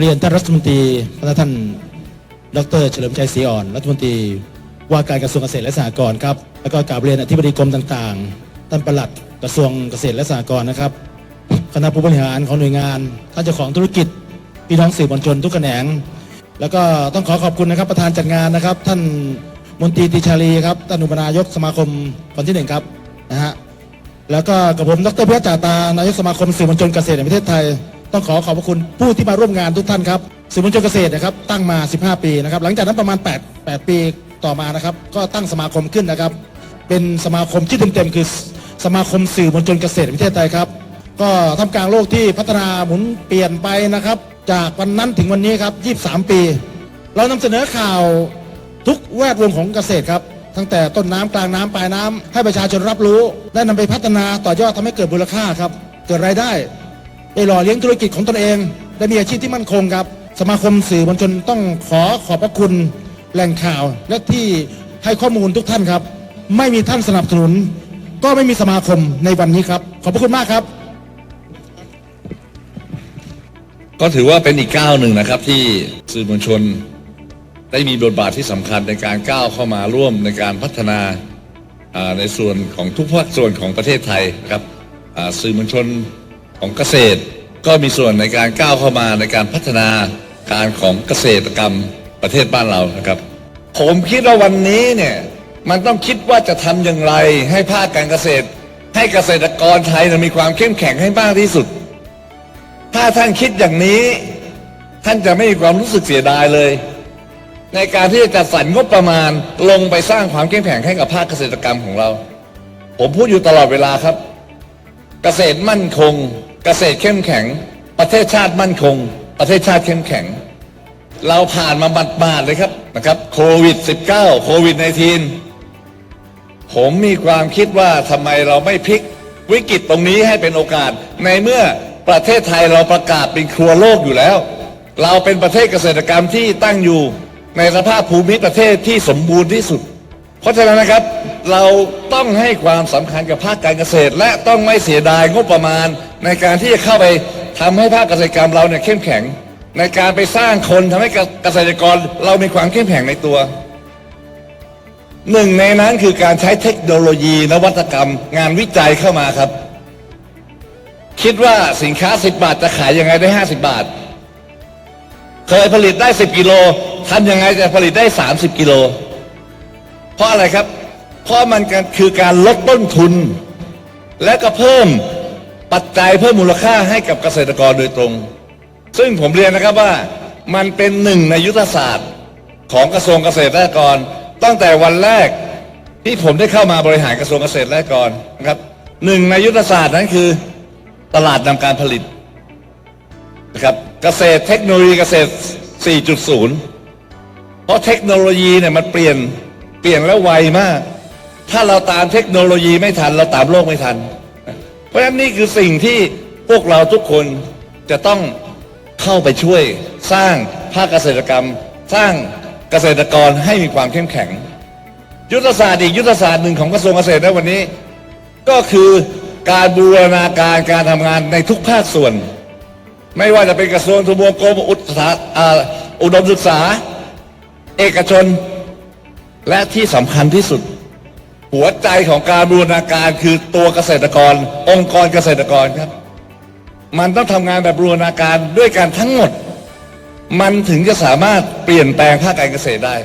เรียนท่านรัฐมนตรีและท่านดรเฉลิมชัยศรีอ่อน รัฐมนตรีว่าการกระทรวงเกษตรและสหกรณ์ครับแล้วก็กราบเรียนอธิบดีกรมต่างๆท่านประหลัดกระทรวงเกษตรและสหกรณ์นะครับคณะผู้บริหารของหน่วยงานท่านเจ้าของธุรกิจพี่น้องสื่อมวลชนทุกแขนง แล้วก็ต้องขอขอบคุณนะครับประธานจัดงานนะครับ ท่านมนตรีติชาลีครับท่านอุปนายกสมาคมคนที่หนึ่งครับนะฮะแล้วก็กับผมดรพิพัฒน์จ่าตานายกสมาคมสื่อมวลชนเกษตรแห่งประเทศไทย ต้องขอขอบพระคุณผู้ที่มาร่วมงานทุกท่านครับสื่อมวลชนเกษตรนะครับตั้งมา 15 ปีนะครับหลังจากนั้นประมาณ 8 8 ปีต่อมานะครับ ก็ตั้งสมาคมขึ้นนะครับ เป็นสมาคมที่เต็มๆคือสมาคมสื่อมวลชนเกษตรประเทศไทยครับ ก็ทำกลางโลกที่พัฒนาหมุนเปลี่ยนไปนะครับ จากวันนั้นถึงวันนี้ครับ 23 ปี เรานำเสนอข่าวทุกแวดวงของเกษตรครับตั้งแต่ต้นน้ำกลางน้ำปลายน้ำให้ประชาชนรับรู้ได้นำไปพัฒนาต่อยอดทำให้เกิดมูลค่าครับ เกิดรายได้ ได้หล่อเลี้ยงธุรกิจของตนเอง ได้มีอาชีพที่มั่นคงครับ สมาคมสื่อมวลชนต้องขอขอบพระคุณแหล่งข่าว และที่ให้ข้อมูลทุกท่านครับ ไม่มีท่านสนับสนุน ก็ไม่มีสมาคมในวันนี้ครับ ขอบพระคุณมากครับ ก็ถือว่าเป็นอีกก้าวหนึ่งนะครับที่สื่อมวลชนได้มีบทบาทที่สำคัญในการก้าวเข้ามาร่วมในการพัฒนาในส่วนของทุกภาคส่วนของประเทศไทยครับสื่อมวลชน ของเกษตร ก็มีส่วนในการก้าวเข้ามาในการพัฒนาการของเกษตรกรรมประเทศบ้านเรานะครับ ผมคิดว่าวันนี้เนี่ยมันต้องคิดว่าจะทำอย่างไรให้ภาคการเกษตร ให้เกษตรกรไทยมีความเข้มแข็งให้มากที่สุด ถ้าท่านคิดอย่างนี้ ท่านจะไม่มีความรู้สึกเสียดายเลย ในการที่จะจัดสรรงบประมาณลงไปสร้างความเข้มแข็งให้กับภาคเกษตรกรรมของเรา ผมพูดอยู่ตลอดเวลาครับ เกษตรมั่นคง เกษตรเข้มแข็ง ประเทศชาติมั่นคง ประเทศชาติเข้มแข็ง เราผ่านมาบัดบาดเลยครับนะครับโควิด -19 โควิด -19 ผมมีความคิดว่าทำไมเราไม่พลิกวิกฤตตรงนี้ให้เป็นโอกาส ในเมื่อประเทศไทยเราประกาศเป็นครัวโลกอยู่แล้ว เราเป็นประเทศเกษตรกรรมที่ตั้งอยู่ในสภาพภูมิประเทศที่สมบูรณ์ที่สุด เพราะฉะนั้นนะครับ เราต้องให้ความสำคัญกับภาคการเกษตร และต้องไม่เสียดายงบประมาณ ในการที่จะเข้าไปทำให้ภาคเกษตรกรรมเราเนี่ยเข้มแข็ง ในการไปสร้างคนทำให้เกษตรกรเรามีความเข้มแข็งในตัว หนึ่งในนั้นคือการใช้เทคโนโลยีนวัตกรรม งานวิจัยเข้ามาครับ คิดว่าสินค้า 10 บาทจะขายยังไงได้ 50 บาท เคยผลิตได้ 10 กิโลทำยังไงจะผลิตได้ 30 กิโล เพราะอะไรครับ เพราะมันคือการลดต้นทุน และก็เพิ่ม ปัจจัยเพิ่มมูลค่าให้กับเกษตรกรโดยตรง ซึ่งผมเรียนนะครับว่ามันเป็นหนึ่งในยุทธศาสตร์ของกระทรวงเกษตรและกรตั้งแต่วันแรกที่ผมได้เข้ามาบริหารกระทรวงเกษตรและกรนะครับหนึ่งในยุทธศาสตร์นั้นคือตลาดนำการผลิตนะครับเกษตรเทคโนโลยีเกษตร 4.0 เพราะเทคโนโลยีเนี่ยมันเปลี่ยนเปลี่ยนแล้วไวมาก ถ้าเราตามเทคโนโลยีไม่ทัน เราตามโลกไม่ทัน เพราะฉะนั้นนี่คือสิ่งที่พวกเราทุกคนจะต้องเข้าไปช่วยสร้างภาคเกษตรกรรม สร้างเกษตรกรให้มีความเข้มแข็ง ยุทธศาสตร์อีกยุทธศาสตร์หนึ่งของกระทรวงเกษตรในวันนี้ ก็คือการบูรณาการการทำงานในทุกภาคส่วน ไม่ว่าจะเป็นกระทรวงทบวงกรมอุตสาหอ่าอุดมศึกษา เอกชน และที่สำคัญที่สุด หัวใจของการบูรณาการคือตัวเกษตรกร องค์กรเกษตรกรครับ มันต้องทำงานแบบบูรณาการด้วยกันทั้งหมด มันถึงจะสามารถเปลี่ยนแปลงภาคการเกษตรได้